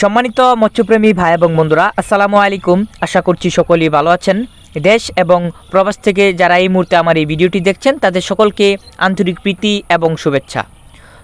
সম্মানিত মৎস্যপ্রেমী ভাই এবং বন্ধুরা, আসসালামু আলাইকুম। আশা করছি সকলেই ভালো আছেন। দেশ এবং প্রবাস থেকে যারা এই মুহূর্তে আমার এই ভিডিওটি দেখছেন, তাদের সকলকে আন্তরিক প্রীতি এবং শুভেচ্ছা।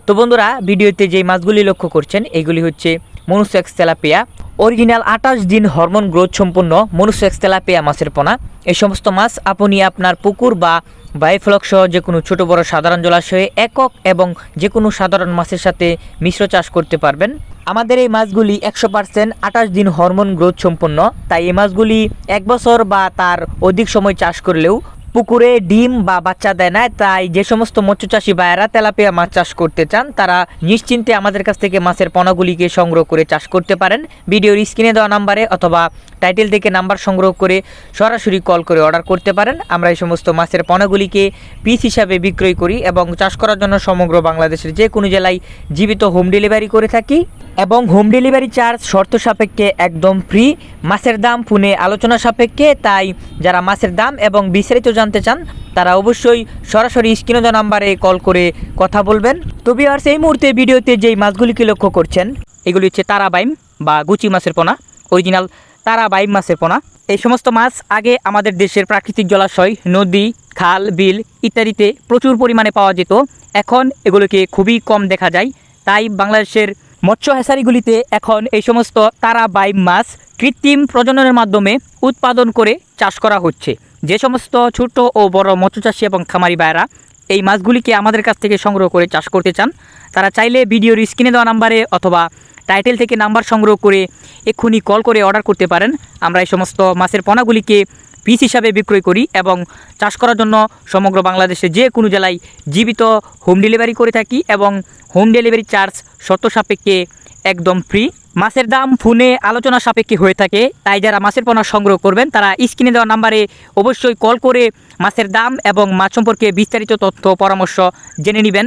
তো বন্ধুরা, ভিডিওতে যে মাছগুলি লক্ষ্য করছেন, এগুলি হচ্ছে মনুসেক্স তেলাপিয়া অরিজিনাল আঠাশ দিন হরমোন গ্রোথ সম্পন্ন মনুসেক্স তেলাপিয়া মাছের পোনা। এই সমস্ত মাছ আপনি আপনার পুকুর বা বায়োফ্লক সহ যে কোনো ছোটো বড় সাধারণ জলাশয়ে একক এবং যে কোনো সাধারণ মাছের সাথে মিশ্র চাষ করতে পারবেন। আমাদের এই মাছগুলি একশো পার্সেন্ট আঠাশ দিন হরমোন গ্রোথ সম্পন্ন। তাই এই মাছগুলি এক বছর বা তার অধিক সময় চাষ করলেও পুকুরে ডিম বা বাচ্চা দেয় না। তাই যে সমস্ত মৎস্য মৎস্যচাষী ভাইয়েরা তেলাপিয়া মাছ চাষ করতে চান, তারা নিশ্চিন্তে আমাদের কাছ থেকে মাছের পণাগুলিকে সংগ্রহ করে চাষ করতে পারেন। ভিডিওর স্ক্রিনে দেওয়া নাম্বারে অথবা টাইটেল থেকে নাম্বার সংগ্রহ করে সরাসরি কল করে অর্ডার করতে পারেন। আমরা এই সমস্ত মাছের পণাগুলিকে পিস হিসাবে বিক্রয় করি এবং চাষ করার জন্য সমগ্র বাংলাদেশের যে কোনো জেলায় জীবিত হোম ডেলিভারি করে থাকি। এবং হোম ডেলিভারি চার্জ শর্ত সাপেক্ষে একদম ফ্রি মাছের দাম ফোনে আলোচনা সাপেক্ষে, তাই যারা মাছের দাম এবং বিস্তারিত জানতে চান, তারা অবশ্যই সরাসরি স্ক্রিনে দেওয়া নাম্বারে কল করে কথা বলবেন। তো বিহার এই মুহূর্তে ভিডিওতে যেই মাছগুলিকে লক্ষ্য করছেন, এগুলি হচ্ছে তারাবাইম বা গুচি মাছের পোনা অরিজিনাল তারাবাইম মাছের পোনা। এই সমস্ত মাছ আগে আমাদের দেশের প্রাকৃতিক জলাশয়, নদী, খাল, বিল ইত্যাদিতে প্রচুর পরিমাণে পাওয়া যেত। এখন এগুলোকে খুবই কম দেখা যায়। তাই বাংলাদেশের মৎস্য হেসারিগুলিতে এখন এই সমস্ত তারা বাই মাছ কৃত্রিম প্রজননের মাধ্যমে উৎপাদন করে চাষ করা হচ্ছে। যে সমস্ত ছোট ও বড় মৎস্যচাষী এবং খামারি ভাইয়েরা এই মাছগুলিকে আমাদের কাছ থেকে সংগ্রহ করে চাষ করতে চান, তারা চাইলে ভিডিওর স্ক্রিনে দেওয়া নাম্বারে অথবা টাইটেল থেকে নাম্বার সংগ্রহ করে এক্ষুনি কল করে অর্ডার করতে পারেন। আমরা এই সমস্ত মাছের পোনাগুলিকে পিস হিসাবে বিক্রয় করি এবং চাষ করার জন্য সমগ্র বাংলাদেশে যে কোনো জেলায় জীবিত হোম ডেলিভারি করে থাকি এবং হোম ডেলিভারি চার্জ শর্ত সাপেক্ষে একদম ফ্রি মাছের দাম ফোনে আলোচনা সাপেক্ষে হয়ে থাকে, তাই যারা মাছের পোনা সংগ্রহ করবেন, তারা স্ক্রিনে দেওয়া নাম্বারে অবশ্যই কল করে মাছের দাম এবং মাছ সম্পর্কে বিস্তারিত তথ্য পরামর্শ জেনে নেবেন।